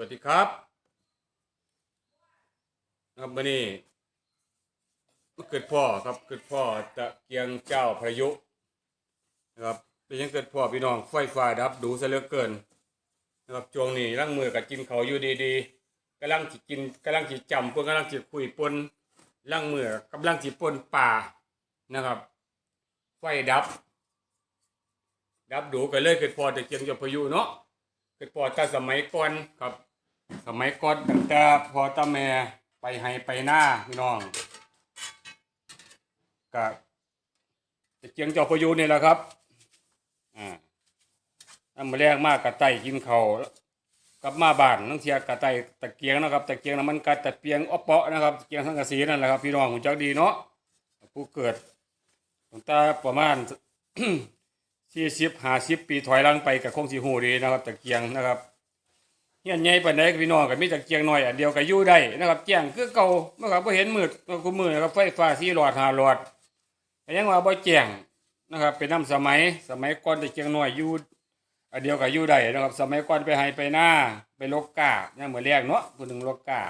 วัสดีครับครับวันนี้มาเกิดพ่อครับเกิดพ่อตะเกียงเจ้าพายุนะครับเป็นยังเกิดพ่อพี่น้องไฟฟ้าดับดูซะเหลือเกินนะครับจวงนี้ร่างมือกับกินเขาอยู่ดีๆกำลังจิกินกำลังจิจำปนกำลังจิคุยปนร่างมือกำลังจิปนป่านะครับ ไฟดับ ดับดูกันเลยเกิดพ่อตะเกียงเจ้าพายุเนาะเกิดพ่อต่สมัยก่อนครับ สมัยก่อนตั้งแต่พอตาแม่ไปให้ไปหน้าพี่น้องก็จะเจียงเจ้าพยุนี่แหละครับอ่าน้ำมาแรกมากกระไตกินเขากลับมาบ้านนั่งเทียกระไตตะเกียงนะครับตะเกียงน้ำมันกัดตะเปียงอ้อเปาะนะครับตะเกียงสังกะสีนั่นแหละครับพี่น้องหุ่นจักดีเนาะผู้เกิดตั้งแต่ประมาณสี่สิบห้าสิบปีถอยหลังไปกับคงสีหูดีนะครับ ตะเกียงนะครับ เฮียใหญ่ปานใดก็พี่น้องก็มีตะเกียงน้อยอันเดียวก็อยู่ได้นะครับแจ้งคือเก่าเมื่อก่อนบ่เห็นมืดกูมือนะครับไฟฟ้าสี่หลอดห้าหลอดก็ยังว่าบ่แจ้งนะครับเป็นน้ำสมัยสมัยก่อนแตะเกียงน้อยอยู่อันเดียวก็อยู่ได้นะครับ สมัยก่อนไปให้ไปหน้าไปลกกาเนี่ยเหมือนแรกเนาะผู้หนึ่งลกกา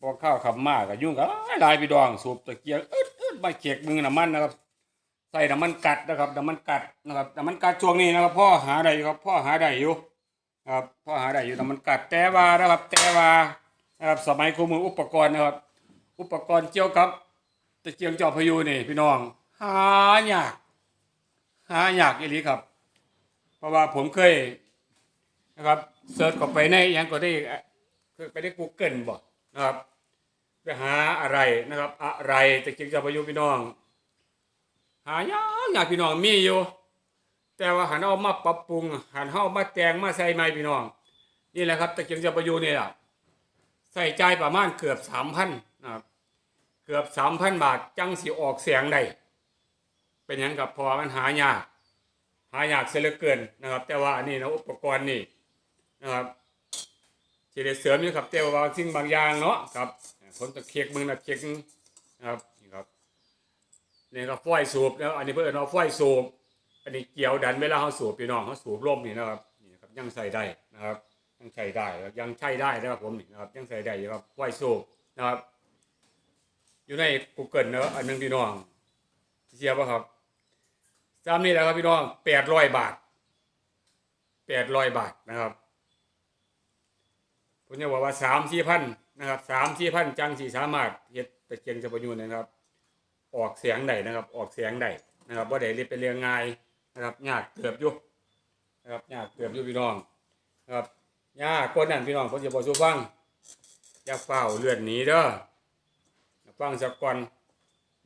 พอเข้าขับมากก็ยุ่งกับลายพี่ดองสูบตะเกียงอึดอึดมาเขียกมือน้ำมันนะครับใส่น้ำมันกัดนะครับน้ำมันกัดนะครับน้ำมันกัดช่วงนี้นะครับพ่อหาได้ครับพ่อหาได้อยู่ นะครับพ่อหาได้อยู่น้ำมันกัดแต่ว่านะครับ แต่ว่านะครับสมัยคู่มืออุปกรณ์นะครับ อุปกรณ์เกี่ยวกับตะเกียงจาะพายุนี่พี่น้อง หายาก หายากอีหลีครับ เพราะว่าผมเคยนะครับเสิร์ชเข้าไปในยังก็ได้ไปได้ Google บ่นะครับไปหาอะไรนะครับ อะไรตะเกียงจาะพายุพี่น้อง หายากยากพี่น้องมีอยู่ แต่ว่าหันเอามาปรับปรุง หันเอามาแต่งมาใส่ใหม่พี่น้อง นี่แหละครับตะเกียงจะประยูนี่แหละใส่ใจประมาณเกือบสามพันนะครับเกือบสามพันบาทจังสิออกเสียงได้เป็นหยังกับพอมันหายากหายากเสียเหลือเกินนะครับ แต่ว่านนี้นะอุปกรณ์นี่นะครับที่ได้เสริมนี่ครับแต่ว่าบางสิ่งบางอย่างเนาะครับผมตะเคียกมึงนะเคียกนะครับนี่ครับนี่ก็ฝ้อยสูบแล้วอันนี้เพื่อนเอาฝ้อยสูบ อันนี้เกี่ยวดันเวลาเขาสูบพี่น้องเขาสูบร่มนี่นะครับนี่ครับยังใส่ได้นะครับยังใช้ได้แล้วยังใช้ได้นะครับผมนี่นะครับยังใส่ได้อยู่ครับฝ้อยสูบนะครับ อยู่ใน Google นะอันนึงพี่น้องเชียป่ะครับจำนี่แหละครับพี่น้องแปดร้อยบาทแปดร้อยบาทนะครับผมจะบอกว่าสามสี่พันนะครับสามสี่พันจังสี่สามารถเฮ็ดตะเกียงจะประยุนนะครับ ออกเสียงได้นะครับ ออกเสียงได้นะครับว่าได้เรียนเป็นเรื่องง่าย นะครับยากเกือบอยู่นะครับยากเกือบอยู่พี่น้องนะครับยากคนนั้นพี่น้องผมจะบอกสู้ฟังอย่าเฝ้าเลือนหนีเด้อฟังสักก่อน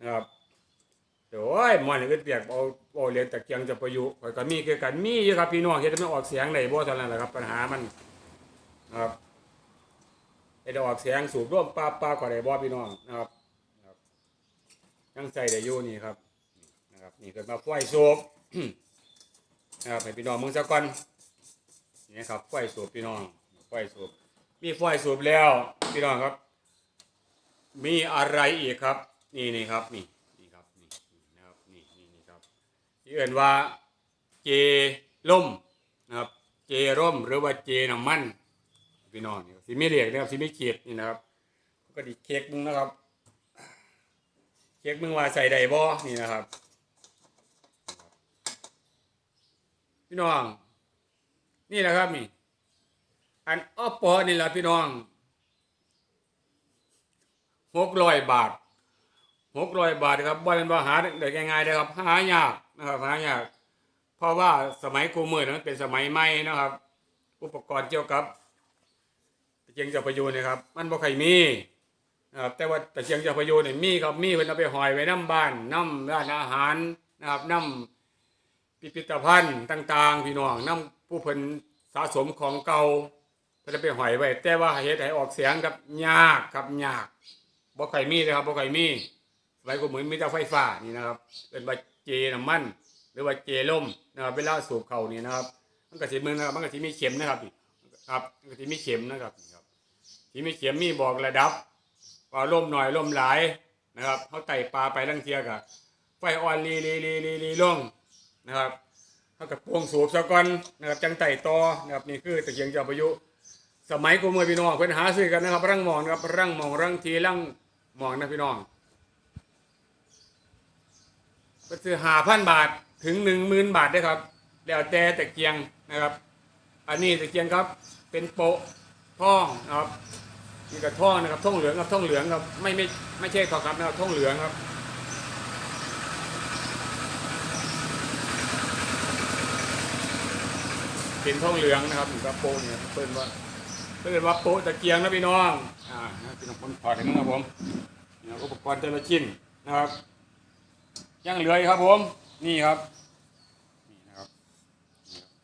นะครับเดี๋ยวโอ้ยมันก็เปียกเอาเอาเรียนตะเกียงจะประยุกต์ข้อยก็มีคือกันมีอยู่ครับพี่น้องเฮ็ดให้มันออกเสียงได้บ่เท่านั้นแหละครับ ปัญหามันนะครับเฮ็ดให้ออกเสียงสูบร่วมปลาปลาก็ได้บ่พี่น้องนะครับยังใส่ได้อยู่นี่ครับนะครับ นี่เกิดมาฝ้อยสูบ นะครับให้พี่น้องมึงสักก่อนนี่นะครับฝ้อยสูบพี่น้องฝ้อยสูบมีฝ้อยสูบแล้ว พี่น้องครับ มีอะไรอีกครับ นี่นี่ครับนี่นี่ครับนี่นี่นะครับนี่นี่นี่ครับที่เอื่นว่าเจล่มนะครับ เจร่มหรือว่าเจน้ำมันพี่น้องนี่สิไม่เรียกนะครับสิไม่เขียดนี่นะครับก็ดีเค้กมึงนะครับเช็คมึงว่าใส่ได้บ่นี่นะครับ พี่น้อง นี่แหละครับนี่ อันอ้อปอนี่แหละพี่น้องหกร้อยบาทหกร้อยบาทครับบ่เป็นว่าหาได้ง่ายๆนะครับ หายากนะครับหายาก เพราะว่าสมัยกูมือนั้นเป็นสมัยใหม่นะครับ อุปกรณ์เกี่ยวกับตะเจียงจะประยูนนะครับ มันบ่ใครมีนะครับแต่ว่าต่เชียงเจ้าพระโยเนี่ยมีครับมีเพิ่นเอาไปหอยไว้น้ำบ้านน้ำร้านอาหารนะครับน้ำ พิพิธภัณฑ์ต่างๆ พี่น้องน้ำผู้เพิ่นสะสมของเก่าเพิ่นไปหอยไว้แต่ว่าเฮ็ดให้ออกเสียงครับยากครับยากบ่ค่อยมีเลยครับบ่ค่อยมีสมัยก็เหมือนมีแต่ไฟฟ้านี่นะครับเป็นว่าเจน้ำมันหรือว่าเจลมนะครับเวลาสูบเข้านี่นะครับมันก็สิมือนะครับมันก็สิมีเข็มนะครับครับมันก็สิมีเข็มนะครับครับที่มีเข็มมีบอกระดับ ว่าล่มหน่อยล่มหลายนะครับเขาไต่ปลาไปลังเทียกะไฟอ่อนลีลีลีลีลีลง นะครับเขากับพวงสูบซะก่อนนะครับจังไต่ต่อนะครับนี่คือตะเกียงเจ้าพายุสมัยกูเมื่อพี่น้องเพิ่อนหาซื้อกันนะครับรังมองนะครับรังมองรังทีรังมองนะพี่น้องก็คือหาพันบาทถึงหนึ่งหมื่นบาทได้ครับแล้วแต่ตะเกียงนะครับ อันนี้ตะเกียงครับเป็นโปะท่องนะครับนี่กับท่องนะครับท่องเหลืองครับท่องเหลืองครับไม่ไม่ไม่ใช่ทองคำนะครับท่องเหลืองครับ เป็นท่องเหลืองนะครับนี่ครับโปะเนี่ยเปิ้นว่าเปิ้นว่าโปะตะเกียงนะพี่น้องอ่าพี่น้องผมถอดให้มึงครับผมนี่อุปกรณ์แต่ละชิ้นนะครับยังเหลือครับผมนี่ครับนี่นะครับนี่ครับ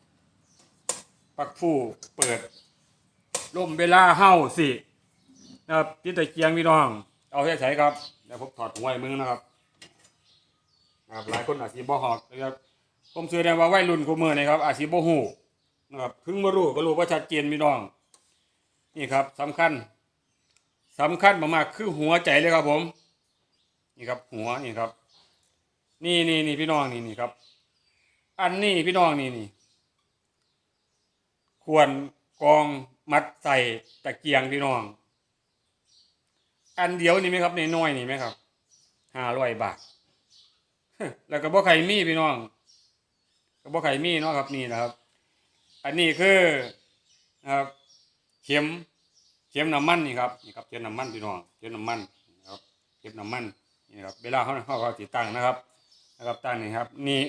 ปักผู้เปิดร่มเวลาเฮ้าสินะครับที่ตะเกียงพี่น้อง เอาให้ใช้ครับเดี๋ยวผมถอดหัวให้มึงนะครับนะครับหลายคนอาจสิบ่ฮอกนะครับผมเชื่อได้ว่าวัยรุ่นกูมือนี่ครับอาจสิบ่ฮู้ นะครับถึงบ่รู้ก็รู้ว่าชัดเจนพี่น้อง นี่ครับสำคัญสำคัญมากๆคือหัวใจเลยครับผม นี่ครับ หัวนี่ครับ นี่นี่นี่พี่น้องนี่นี่ครับ อันนี้พี่น้องนี่นี่ควรกองมัดใส่ตะเกียงพี่น้อง อันเดียวนี่ไหมครับในน้อยนี่ไหมครับห้าร้อยบาทแล้วก็บ่ไข่มีพี่น้องก็บ่ไข่มีเนาะครับนี่นะครับ อันนี้คือนะครับเข็มเข็มน้ำมันนี่ครับนี่ครับเข็มน้ำมันพี่น้องเข็มน้ำมันนะครับเข็มน้ำมันนี่ครับเวลาเขาเขาเขาติดตั้งนะครับนะครับตั้งนี่ครับนี่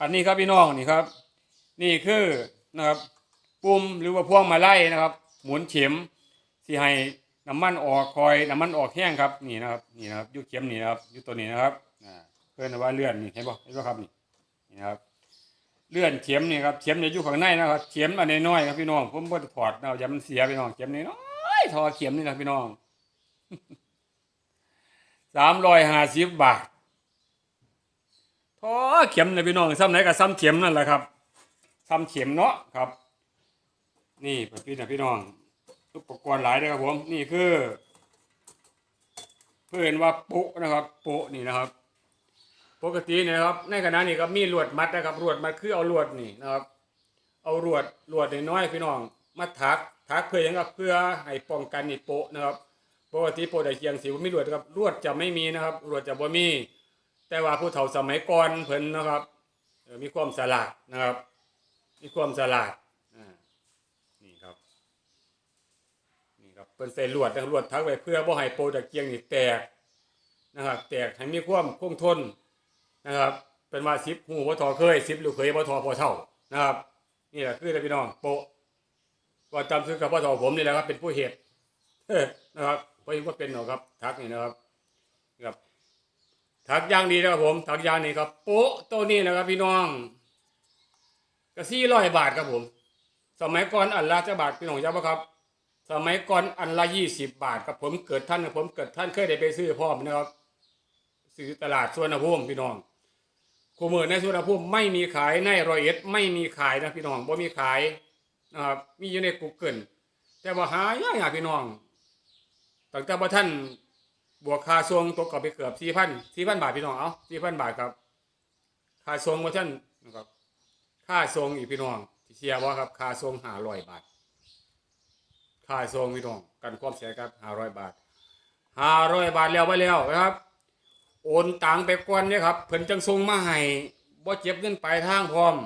อันนี้ครับพี่น้องนี่ครับ นี่คือนะครับปุ่มหรือว่าพวงมาไลัยนะครับ หมุนเข็มที่ให้น้ำมันออกคอยน้ำมันออกแห้งครับนี่นะครับนี่นะครับยุเข็มนี่นะครับยุตัวนี้นะครับเพื่อนว่าเลื่อนนี่เห็นป่ะเห็นป่ะครับนี่นี่นะครับ เลื่อนเข็มนี่ครับเข็มจะอยู่ข้างในนะครับเข็มอันน้อยๆครับพี่น้องผมบ่ถอดเนะอย่ามันเสียพี่น้องเข็มนี่น้อยทอเข็มนี่นะพี่น้องสามร้อยห้าสิบบาททอเข็มนะพี่น้องซ้ำไหนกับซ้ำเข็มนั่นแหละครับซ้ำเข็มเนาะครับ นี่พี่นะพี่น้องอุปกรณ์หลายเลยครับผมนี่คือ เพื่อนว่าปุนะครับปุนี่นะครับ ปกติเนะครับ ในขณะนี้ก็มีลวดมัดนะครับลวดมัดคือเอาลวดนี่นะครับ เอาลวดลวดน้อยๆพี่น้องมาถักถักเพื่อยังครับเพื่อให้ป้องกันนี่โปะนะครับปกติโปะตะเกียงสิบ่มีลวดครับลวดจะไม่มีนะครับลวดจะบ่มี แต่ว่าผู้เฒ่าสมัยก่อนเพิ่นนะครับมีความสลาดนะครับ มีความสลาดนี่ครับนี่ครับเพิ่นใส่ลวดนะครับลวดทักไว้เพื่อบ่ให้โปะตะเกียงนี่แตกนะครับ แตกให้มีความคงทน นะครับ เป็นว่าสิบหูบ่ทอเคยสิบลูกเคยบ่ทอพอเท่านะครับ นี่แหละคือพี่น้องโปะว่าจำซื้อกับพ่อทอผมนี่แหละครับ เป็นผู้เหตุนะครับเพราะว่าเป็นหรอครับ ทักนี่นะครับครับทักย่างดีนะครับผมทักย่างนี้ครับโปะตัวนี้นะครับ พี่น้องก็สี่ร้อยบาทครับผม สมัยก่อนอันละจะบาทพี่น้องจำปะครับ สมัยก่อนอันละยี่สิบบาทครับผมเกิดท่านผมเกิดท่านเคยได้ไปซื้อพร้อมนะครับซื้อตลาดสวนภูมิพี่น้อง คูมือในสวนภูมิไม่มีขายในรอยเอ็ดไม่มีขายนะพี่น้องบ่มีขายนะครับมีอยู่ในกูเกิลแต่ว่าหายากๆพี่น้องตั้งแต่ว่าท่านบวกค่าทรงตกกับไปเกือบสี่พันสี่พันบาทพี่น้องเอาสี่พันบาทครับค่าทรงว่าท่านนะครับค่าทรงอีกพี่น้องที่เชียร์ว่าครับค่าทรงหาร้อยบาทค่าทรงพี่น้องกันความเสียครับหาร้อยบาทหาร้อยบาทแล้วไปแล้วนะครับ โอนตังไปก่อนเนี่ยครับเพิ่นจังส่งมาให้บ่เจ็บเงินปลายทางพร้อม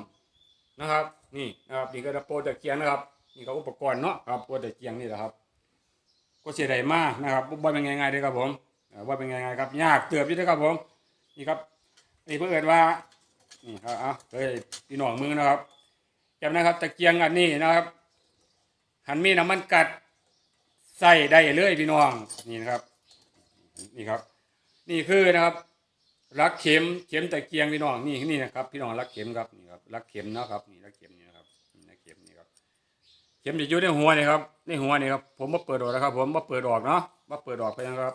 นะครับ นี่นะครับนี่ก็โปรตะเกียงนะครับนี่ก็อุปกรณ์เนาะครับโปรตะเกียงนี่แหละครับ ก็เสียดายมากนะครับบ่เป็นง่ายๆเด้อครับผมว่าเป็นง่ายๆครับ ยากเติบอยู่เด้อครับผมนี่ครับนี่เพิ่นเอิ้นว่านี่ครับเอาเฮ้ยพี่น้องมือนะครับจำนะครับ ตะเกียงอันนี้นะครับ หันมีน้ำมันกัดใส่ได้เลยพี่น้องนี่นะครับ นี่ครับ นี่คือนะครับรักเข็มเข็มตะเกียงพี่น้องนี่นี่นะครับพี่น้องรักเข็มครับนี่ครับรักเข็มนะครับนี่รักเข็มนี่นะครับนี่นะเข็มนี่ครับเข็มจะอยู่ในหัวนี่ครับในหัวนี่ครับผมมาเปิดออกนะครับ ผมมาเปิดออกเนาะมาเปิดออกไปนะครับ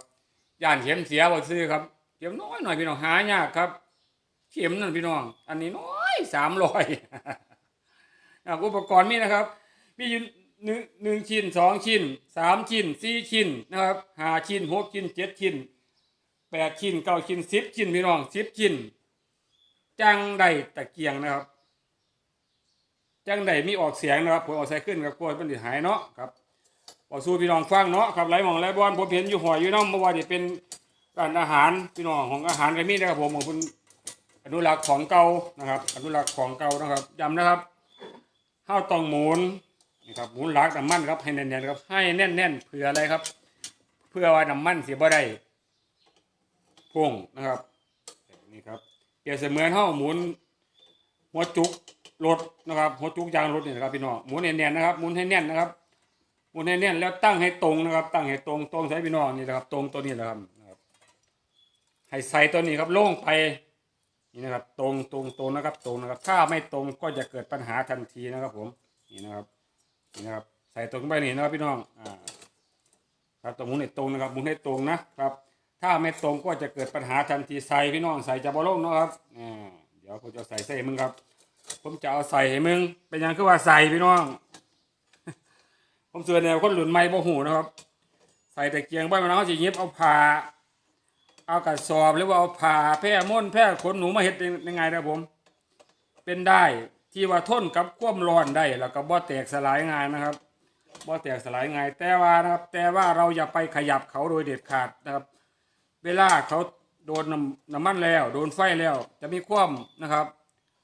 ย่านเข็มเสียบ่ซื้อครับเข็มน้อยหน่อยพี่น้องหายากครับ เข็มนั่นพี่น้อง อันนี้น้อยสามร้อยอุปกรณ์มีนะครับ มีอยู่หนึ่งหนึ่งชิ้นสองชิ้นสามชิ้นสี่ชิ้นนะครับห้าชิ้นหกชิ้นเจ็ดชิ้น แปดชิ้นเก้าชิ้นสิบชิ้นพี่น้องสิบชิ้น จังใดตะเกียงนะครับ จังใดมีออกเสียงนะครับผมเอาใส่ขึ้นกับกล้วยมันสิหายเนาะครับบอกสู้พี่น้องฟังเนาะครับไรหมองไรบอนผมเห็นอยู่หอยอยู่น้ำเมื่อวานนี่เป็นร้านอาหารพี่น้องของอาหารก็มีนะครับผมของคุณอนุรักษ์ของเก่านะครับ อนุรักษ์ของเก่านะครับย้ำนะครับข้าวตองหมุนนะครับหมุนลักน้ำมันครับให้แน่นๆครับให้แน่นๆเพื่ออะไรครับ เพื่อว่าน้ำมันเสียบ่ได้ พุ่งนะครับนี่ครับเปรียบเสมือนเท่าหมุนหัวจุกรถนะครับหัวจุกยางรถนี่นะครับพี่น้องหมุนแน่นๆนะครับหมุนให้แน่นนะครับหมุนให้แน่นแล้วตั้งให้ตรงนะครับ ตั้งให้ตรงตรงใส่พี่น้องนี่นะครับ ตรงตัวนี้นะครับนะครับให้ใส่ตัวนี้ครับโล่งไปนี่นะครับ ตรงตรงตรงนะครับ ตรงนะครับ ถ้าไม่ตรงก็จะเกิดปัญหาทันทีนะครับ ผมนี่นะครับนี่นะครับ ใส่ตรงไปนี่นะครับพี่น้องอ่าครับตรงหมุนให้ตรงนะครับหมุนให้ตรงนะครับ ถ้าไม่ตรงก็จะเกิดปัญหาทันทีใส่พี่น้องใส่จะบอลงเนาะครับเดี๋ยวผมจะใส่ใส่มึงครับ ผมจะเอาใส่ให้มึง เป็นยังคือว่าใส่พี่น้อง ผมเสือแนวคนหลุนไม้บ่หูนะครับ ใส่แต่เกียงบ้านมันเขาจะยิบเอาผ้าเอากระสอบหรือว่าเอาผ้าแพร่ม้นแพร่ขนหนูมาเฮ็ดยังไงนะผม เป็นได้ที่ว่าทนกับความร้อนได้แล้วก็บ่แตกสลายง่ายนะครับบ่แตกสลายง่ายแต่ว่านะครับ แต่ว่าเราอย่าไปขยับเขาโดยเด็ดขาดนะครับ เวลาเขาโดนน้ำน้ำมันแล้ว โดนไฟแล้ว จะมีความนะครับ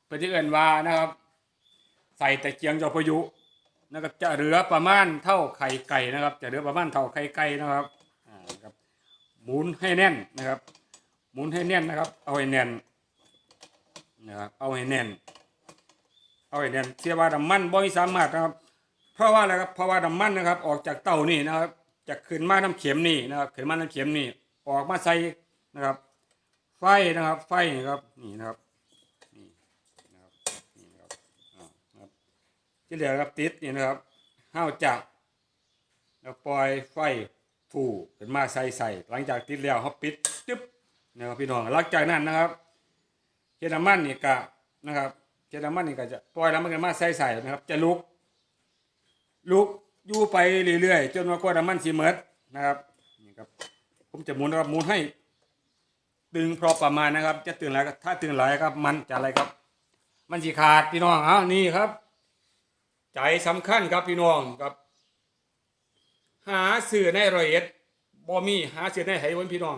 เป็นที่เอื่นว่านะครับ ใส่ตะเกียงจอพายุนะครับจะเหลือประมาณเท่าไข่ไก่นะครับ จะเหลือประมาณเท่าไข่ไก่นะครับอ่าครับหมุนให้แน่นนะครับ หมุนให้แน่นนะครับ เอาให้แน่นนะครับเอาให้แน่น เอาให้แน่นเสียว่าน้ำมันบ่มีสามารถนะครับ เพราะว่าอะไรครับเพราะว่าน้ำมันนะครับ ออกจากเตานี่นะครับจะขึ้นมาน้ำเข็มนี่นะครับขึ้นมาน้ำเข็มนี่ ออกมาใส่นะครับ ไฟนะครับ ไฟนี่ครับนี่นะครับนี่นะครับนี่นะครับอ่านะครับที่เหลือครับติดนี่นะครับห้าวจักแล้วปล่อยไฟฟูขึ้นมาใส่ใส่หลังจากติดแล้วเขาปิดจึ๊บนะครับพี่น้องหลังจากนั้นนะครับเจน้ำมันนี่กะนะครับเจน้ำมันนี่ก็จะปล่อยน้ำมันขึ้นมาใส่ใส่นะครับ จะลุก ลุกอยู่ไปเรื่อยๆจนว่ากว่าน้ำมันสีเมดนะครับนี่ครับ ผมจะหมุนนะครับหมุนให้ ตึงพอประมาณนะครับ จะตึงหลายถ้าตึงหลายครับ มันจะอะไรครับ มันสีขาดพี่น้องเอานี่ครับ ใจสำคัญครับพี่น้องครับ หาสื่อในรอยเอ็ดบ่มีหาสื่อในไหวันพี่น้อง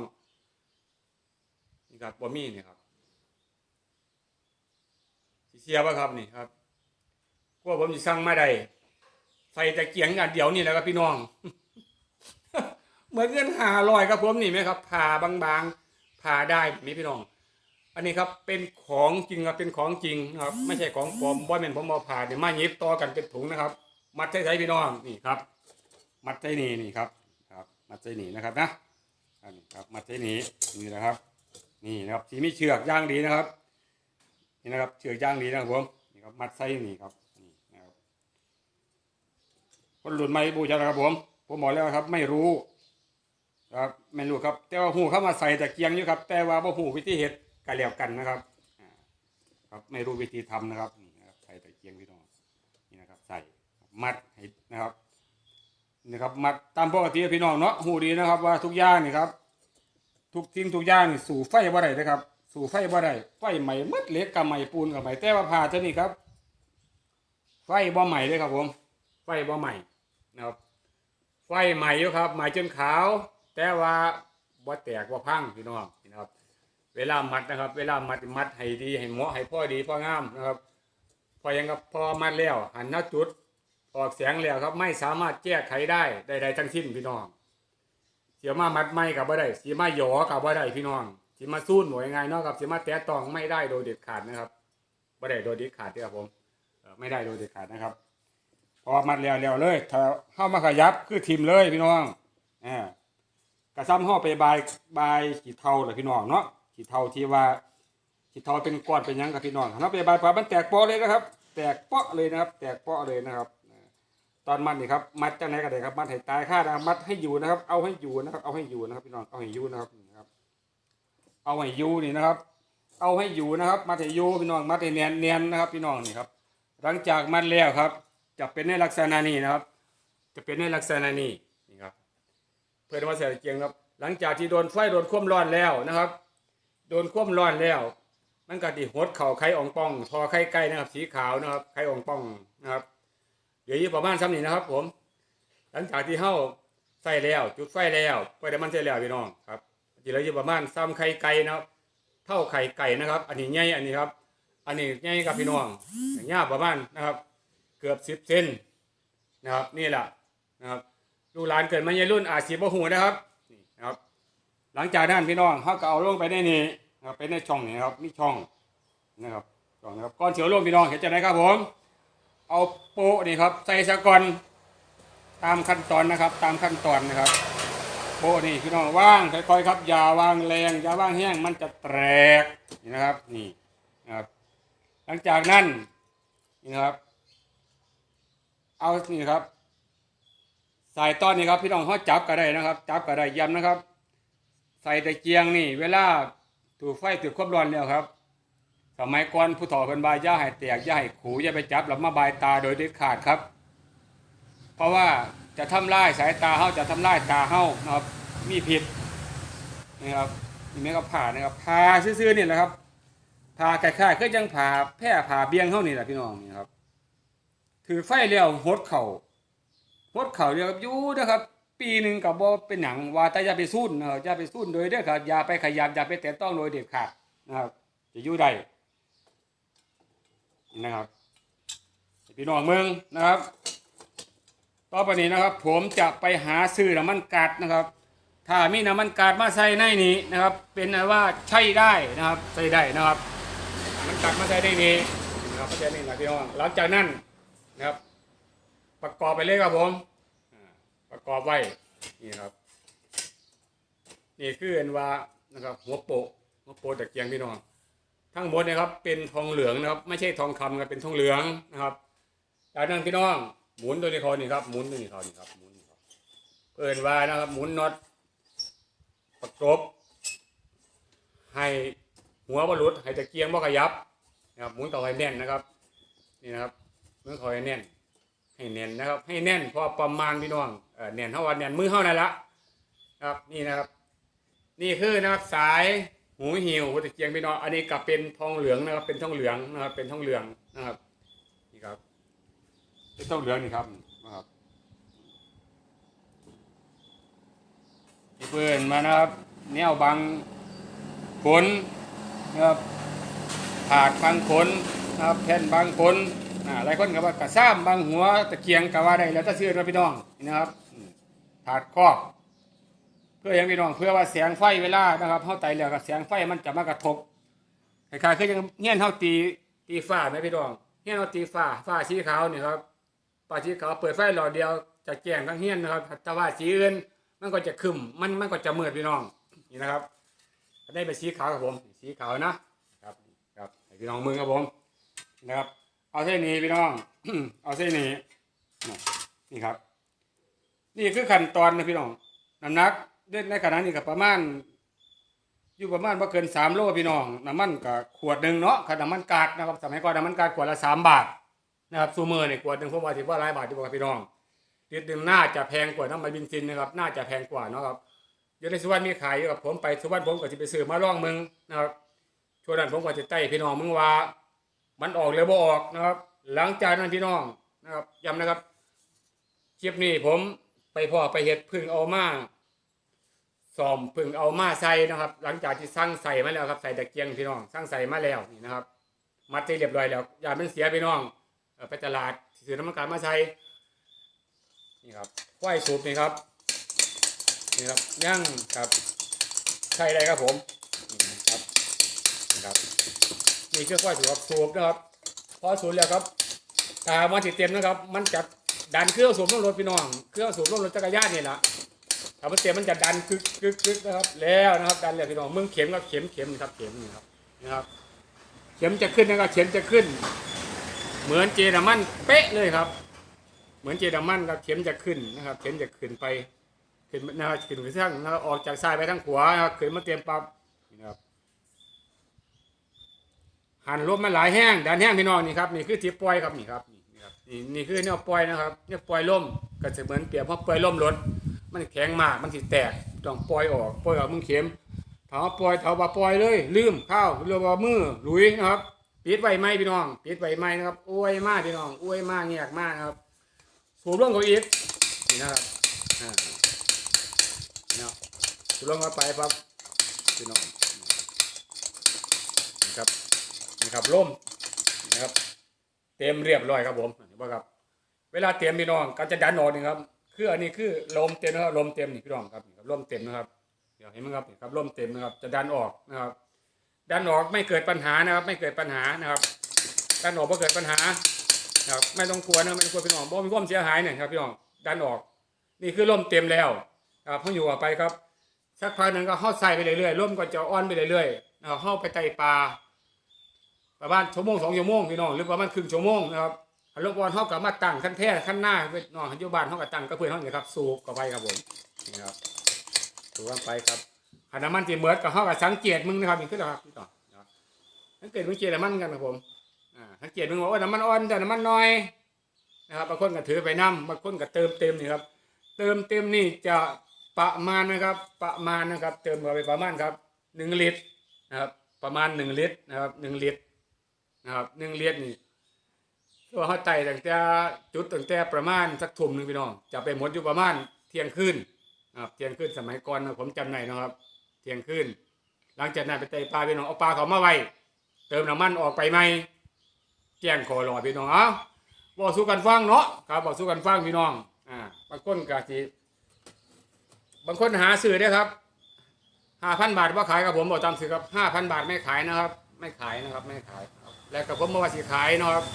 นี่ครับบ่มีนี่ครับเสียป่ะครับนี่ครับพวกผมจะสั่งมาได้ใส่ตะเกียงอันเดียวนี่แหละครับพี่น้อง เหมือนเงินหาลอยครับผมนี่ไหมครับผ่าบางๆผ่าได้มีพี่น้อง อันนี้ครับเป็นของจริงครับเป็นของจริงครับไม่ใช่ของปลอมบ่แม่นผมเอาผ่าเดี๋ยวมาเย็บต่อกันเป็นถุงนะครับ มัดใส่ใส่พี่น้องนี่ครับ มัดใส่นี่นี่ครับครับ มัดใส่นี่นะครับนะอันนี้ครับมัดใส่นี่นี่นะครับ นี่นะครับสีมีเชือกย่างดีนะครับนี่นะครับเชือกย่างดีนะครับผมนี่ครับมัดใส่นี่ครับนี่นะครับคนรุ่นใหม่บูชาครับผมผมบอกแล้วครับ ไม่รู้ ครับไม่รู้ครับ แต่ว่าหูเข้ามาใส่ตะเกียงอยู่ครับ แต่ว่าบ่หูวิธีเฮ็ดกันแล้วกันนะครับครับไม่รู้วิธีทำนะครับนี่นะครับใส่ตะเกียงพี่น้องนี่นะครับ ใส่มัดให้นะครับนี่ครับมัดตามปกติพี่น้องเนาะหูดีนะครับ ว่าทุกอย่างนี่ครับ ทุกทิ้งทุกอย่างนี่สู่ไฟบ่ได้นะครับ สู่ไฟบ่ได้ไฟใหม่มืดเล็กกับใหม่ปูนกับใหม่แต่ว่าผ่าตัวนี้ครับ ไฟบ่ใหม่เลยครับผม ไฟบ่ใหม่นะครับ ไฟใหม่อยู่ครับใหม่จนขาว แต่ว่าบ่แตกบ่พังพี่น้องนี่นะครับ เวลามัดนะครับ เวลามัดมัดให้ดีให้เหมาะให้พ่อดีพ่องามนะครับ พอยังกับพอมัดแล้วหันหน้าจุดออกเสียงแล้วครับ ไม่สามารถแก้ไขได้ใดๆทั้งสิ้นพี่น้องเสียมามัดไม่กับบ่ได้เสียมาหยอกับบ่ได้พี่น้องเสียมาสู้หน่วยงานเนาะครับเสียมาแตะตองไม่ได้โดยเด็ดขาดนะครับบ่ได้โดยเด็ดขาดเด้อครับผมไม่ได้โดยเด็ดขาดนะครับพอมัดแล้วแล้วเลยถ้าเข้ามาขยับคือทิมเลยพี่น้องอ่า กระซ้ำห่อไปบายบายขีดเทาเลยพี่น้องเนาะขีดเทาที่ว่าขีดเทาเป็นก้อนเป็นยังกับพี่น้องถ้าไปบายปลามันแตกเปาะเลยนะครับ แตกเปาะเลยนะครับ แตกเปาะเลยนะครับ ตอนมัดนี่ครับมัดจังไหนก็ได้ครับมัดให้ตายค่านะมัดให้อยู่นะครับ เอาให้อยู่นะครับ เอาให้อยู่นะครับพี่น้องเอาให้อยู่นะครับนะครับ เอาให้อยู่นี่นะครับ เอาให้อยู่นะครับ มัดให้อยู่พี่น้องมัดให้เนียนเนียนนะครับ พี่น้องนี่ครับ หลังจากมัดแล้วครับ จะเป็นในลักษณะนี้นะครับ จะเป็นในลักษณะนี้ พื่อนว่าเสียเกียงครับ หลังจากที่โดนไฟโดนควมร้อนแล้วนะครับ โดนควมร้อนแล้ว มันก็ติหดเข่าไข่องป่อง ทอไข่ไก่นะครับ สีขาวนะครับไข่องป่องนะครับเดี๋ยวยู่ประมาณซ้ำนี้นะครับ ผม หลังจากที่เฮาใส่แล้ว จุดไฟแล้วปล่อยน้มันใส่แล้วพี่น้องครับทีเหลืออยู่ประมาณซ้ำไข่ไก่นะครับเท่าไข่ไก่นะครับ อันนี้ใหญ่อันนี้ครับ อันนี้ใหญ่ครับพี่น้องยาวประมาณนะครับ เกือบสิบเซนนะครับ นี่แหละนะครับ ลูกหลานเกิดมาในรุ่นอาจสิบ่หูนะครับนี่นะครับ หลังจากนั้นพี่น้องเขาก็เอาลงไปในนี้นะครับไปในช่องนี้ครับมีช่องนะครับช่องนะครับก้อนเฉียวลงพี่น้องเห็นจะไหนครับผม เอาโปะนี่ครับ ใส่สะกอนตามขั้นตอนนะครับ ตามขั้นตอนนะครับ โปะนี่พี่น้องว่างค่อยๆครับอย่าวางแรงอย่าว่างแห้งมันจะแตกนี่นะครับ นี่นะครับ หลังจากนั้นนี่นะครับ เอานี่ครับ ใส่ตอนนี้ครับ พี่น้องเขาจับก็ได้นะครับ จับก็ได้ย้ำนะครับ ใส่ตะเกียงนี่ เวลาถูกไฟถูกควบร้อนแล้วครับ สมัยก่อนผู้ถ่อเพิ่นบายย่าให้แตกย่าให้ขูอย่าไปจับแล้วมาบายตาโดยเด็ดขาดครับ เพราะว่าจะทำลายสายตาเฮาจะทำลายตาเฮานะครับมีผิดนะครับนี่แม่ก็ผ่านะครับผ่าซื่อๆนี่แหละครับผ่าคล้ายๆคือจังผ่าแพร่ผ่าเบียงเฮานี่แหละพี่น้องนี่ครับ ถือไฟแล้วหดเข่า หดเข่าเดียวกับยูนะครับ ปีหนึ่งกับบ่เป็นหนังว่าแต่อย่าไปสู้นนะครับอย่าไปสู้นโดยเด็ดขาดอย่าไปขยับอย่าไปแตะต้องโดยเด็ดขาดนะครับจะยู่ได้นะครับพี่น้องเมืองนะครับ ต่อไปนี้นะครับ ผมจะไปหาซื้อน้ำมันกัดนะครับ ถ้ามีน้ำมันกัดมาใส่ในนี้นะครับ เป็นอันว่าใช้ได้นะครับใส่ได้นะครับน้ำมันกัดมาใส่ได้นี้นะครับเข้าใจนี่นะพี่น้องหลังจากนั้นนะครับ ประกอบไปเลยครับผมประกอบไว้นี่ครับ นี่คือเอันว่านะครับหัวโปะหัวโปะตะเกียงพี่น้องทั้งหมดนะครับเป็นทองเหลืองนะครับ ไม่ใช่ทองคำครับเป็นทองเหลืองนะครับจากนั้นพี่น้องหมุนตัวนี้เขานี่ครับหมุนตัวนี้เขานี่ครับหมุนครับเอินว่านะครับ หมุนน็อตประกบให้หัวบรรลุให้ตะเกียงบ่ขยับนะครับหมุนต่อให้แน่นนะครับ นี่นะครับหมุนต่อให้แน่น ให้แน่นนะครับ ให้แน่นพอประมาณพี่น้องเออแน่นเท่าวันแน่นมือเท่านั้นละครับนี่นะครับ นี่คือนะครับสายหูหิวตะเกียงพี่น้องอันนี้กลับเป็นทองเหลืองนะครับ เป็นทองเหลืองนะครับ เป็นทองเหลืองนะครับนี่ครับเป็นทองเหลืองนี่ครับนะครับเพื่อนมานะครับแนวบังขนนะครับถาดบางขนนะครับแผ่นบางขน อ่าหลายคนก็ว่ากระซ้ำบางหัวตะเกียงก็ว่าได้แล้วแต่ชื่อนะพี่น้องนี่นะครับถาดครอบเพื่อยังพี่น้องเพื่อว่าแสงไฟเวลานะครับเฮาไตแล้วกับแสงไฟมันจะมากระทบคล้ายๆคือยังเงี้ยนเฮาตีตีฟ้าไหมพี่น้องเงี้ยนเฮาตีฟ้าฟ้าสีขาวนี่ครับฟ้าสีขาวเปิดไฟหลอดเดียวจะแจ้งทั้งเฮียนนะครับแต่ว่าสีอื่นมันก็จะคึมมันมันก็จะมืดพี่น้องนี่นะครับได้เป็นสีขาวครับผม สีขาวนะครับ ครับพี่น้องมือครับผมนะครับ เอาเส้นนี้พี่น้อง เอาเส้นนี้ นี่ครับ นี่คือขั้นตอนนะพี่น้องน้ำหนักเด่นในขณะนี้ก็ประมาณ อยู่ประมาณว่าเกินสามโลพี่น้องน้ำมันก็ขวดหนึ่งเนาะขนาดน้ำมันกาดนะครับสมัยก่อนน้ำมันกาดขวดละสามบาทนะครับซูเมอร์เนี่ยขวดหนึ่งผมว่าถือว่าหลายบาทที่บอกพี่น้องลิตรหนึ่งน่าจะแพงกว่าน้ำมันเบินซินนะครับ น่าจะแพงกว่าเนาะครับอยู่ในสุวรรณมีขายอยู่กับผมไปสุวรรณผมก็จะไปซื้อมาลองมึงนะครับช่วงนั้นผมก็จะไต่พี่น้องมึงว่า มันออกหรือบ่ออกนะครับ หลังจากนั้นพี่น้องนะครับย้ำนะครับคลิปนี้ผมไปพ่อไปเห็ดพึ่งเอามาซ้อมพึ่งเอามาใส่นะครับ หลังจากที่สร้างใส่มาแล้วครับใส่ตะเกียงพี่น้องสร้างใส่มาแล้วนี่นะครับ มัดให้เรียบร้อยแล้วอย่ามันเสียพี่น้องไปตลาดซื้อน้ำมันกาดมาใส่นี่ครับควายสูบนี่ครับนี่ครับย่างครับใช่ได้ครับผมนี่ครับนี่ครับ นี่คือควายสูบครับสูบนะครับพอสูบแล้วครับถ้ามันติดเต็มนะครับ มันจะดันเครื่องสูบลงรถพี่น้องเครื่องสูบลงรถจักรยานนี่แหละถ้ามันเต็มมันจะดันกึกกึกกึกนะครับ แล้วนะครับ ดันเลยพี่น้องเมึงเข็มครับเข็มเข็มนี่ครับเข็มนี่ครับนะครับ เข็มจะขึ้นนะครับเข็มจะขึ้น เหมือนเจดามันเป๊ะเลยครับ เหมือนเจดามันครับเข็มจะขึ้นนะครับ เข็มจะขึ้นไปขึ้นนะครับขึ้นไปทางนะออกจากซ้ายไปทางขวาครับขึ้นมาเตรียมปั๊บนี่นะครับ หันลมมาหลายแห้งดันแห้งพี่น้องนี่ครับนี่คือที่ปล่อยครับนี่ครับนี่ครับนี่นี่คือเนี่ยปล่อยนะครับเนี่ยปล่อยลมก็จะเหมือนเปรียบเพราะปล่อยลมรถมันแข็งมากมันสิแตกต้องปล่อยออกปล่อยออกมึงเข็มถาปล่อยถามว่าปล่อยเลย ลืมข้าวเรือว่ามือลุยนะครับปิดไว้ไหมพี่น้องปิดไว้ไหมนะครับอวยมากพี่น้องอวยมากเงียกมากนะครับสูบลงเขาอีกนี่นะครับอ่าเนาะลงมาไปปั๊บพี่น้องนะครับ ครับล่มนะครับ เต็มเรียบร้อยครับผมเห็นป่ะครับ เวลาเต็มพี่น้องก็จะดันออกนี่ครับคืออันนี้คือลมเต็มนะครับลมเต็มนี่พี่น้องครับลมเต็มนะครับเดี๋ยวเห็นไหมครับนี่ครับลมเต็มนะครับ จะดันออกนะครับ ดันออกไม่เกิดปัญหานะครับ ไม่เกิดปัญหานะครับดันออกไม่เกิดปัญหานะครับไม่ต้องกลัวนะไม่ต้องกลัวพี่น้องบ่มีความเสียหายเนี่ยครับพี่น้องดันออก นี่คือลมเต็มแล้วนะครับเขาอยู่ออกไปครับสักพักหนึ่งก็เข้าใส่ไปเรื่อยๆลมก็จะอ่อนไปเรื่อยๆนะครับเข้าไปไต่ปลา ประมาณชั่วโมงสองชั่วโมงพี่น้องหรือประมาณครึ่งชั่วโมงนะครับฮัลโหลบอลเขากับมาตั้งขั้นแท้ขั้นหน้าเวทน้องฮันยุบานเขากับตั้งก็เพื่อนเขาเนี่ยครับสูบเข้าไปครับผมนี่ครับสูบไปครับขันน้ำมันจีเมิร์ดกับเขากับสังเกตมึงนะครับนี่คืออะครับพี่ต่อสังเกตมึงเกตน้ำมันกันครับผมอ่าสังเกตมึงว่าโอ้น้ำมันอ่อนแต่น้ำมันน้อยนะครับบางคนก็ถือไปน้ำบางคนก็เติมเต็มนี่ครับ เติมเต็มนี่จะประมาณนะครับ ประมาณนะครับ เติมเข้าไปประมาณครับหนึ่งลิตรนะครับประมาณหนึ่งลิตรนะครับหนึ่งลิตร นะครับหนึ่งเลิตรนี่ตัวเขาไต่ตั้งแต่จุดตั้งแต่ประมาณสักทุ่มหนึ่งพี่น้องจะไปหมดอยู่ประมาณเที่ยงคืนนะครับเที่ยงคืนสมัยก่อนนะผมจำได้นะครับ เที่ยงคืนหลังจากนั้นไปไต่ปลาพี่น้องเอาปลาเขามาไว้เติมน้ำมันออกไปไหมแจ้งขอรอพี่น้องเอ้าบอกสู้กันฟังเนาะครับบอกสู้กันฟังพี่น้องอ่าบางคนก็สิบางคนหาซื้อได้ครับห้าพันบาทว่าขายกับผมบอกตามซื้อครับห้าพันบาทไม่ขายนะครับ ไม่ขายนะครับ ไม่ขาย แล้วกับผมบอว่าสิขายเนาะครับ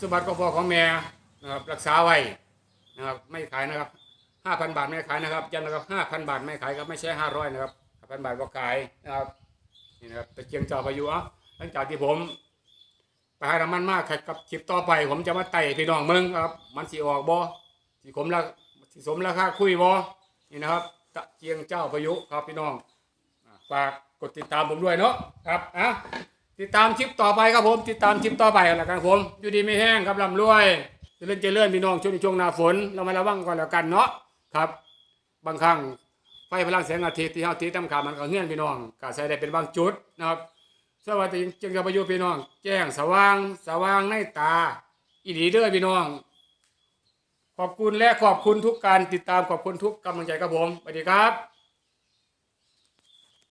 สมบัติของพ่อของแม่นะครับรักษาไว้นะครับไม่ขายนะครับห้าพันบาทไม่ขายนะครับยันนะครับห้าพันบาทไม่ขายครับไม่ใช่ห้าร้อยนะครับห้าพันบาทว่าขายนะครับนี่นะครับตะเกียงจอพายุอะหลังจากที่ผมไปหาน้ำมันมากกับคลิปต่อไป ผมจะมาไต่พี่น้องเมืองครับ มันสิออกบ่สิสมราสิสมราคาคุยบ่นี่นะครับตะเกียงเจ้าพายุครับพี่น้องฝากกดติดตามผมด้วยเนาะครับอะ ติดตามคลิปต่อไปครับผม ติดตามคลิปต่อไปกันแล้วกันครับผมอยู่ดีไม่แห้งครับร่ำรวยเจริญเจริญพี่น้องช่วงนี้ช่วงหน้าฝน เรามาระวังก่อนแล้วกันเนาะครับ บางครั้งไฟพลังแสงอาทิตย์ที่เฮาตีตำขามันก็เงื่อนพี่น้องก็ใช้ได้เป็นบางจุดนะครับสวัสดีจึงกับประยุพี่น้อง แจ้งสว่างสว่างในตา อีดีเด้อพี่น้อง ขอบคุณและขอบคุณทุกการติดตามขอบคุณทุกกำลังใจครับผมสวัสดีครับ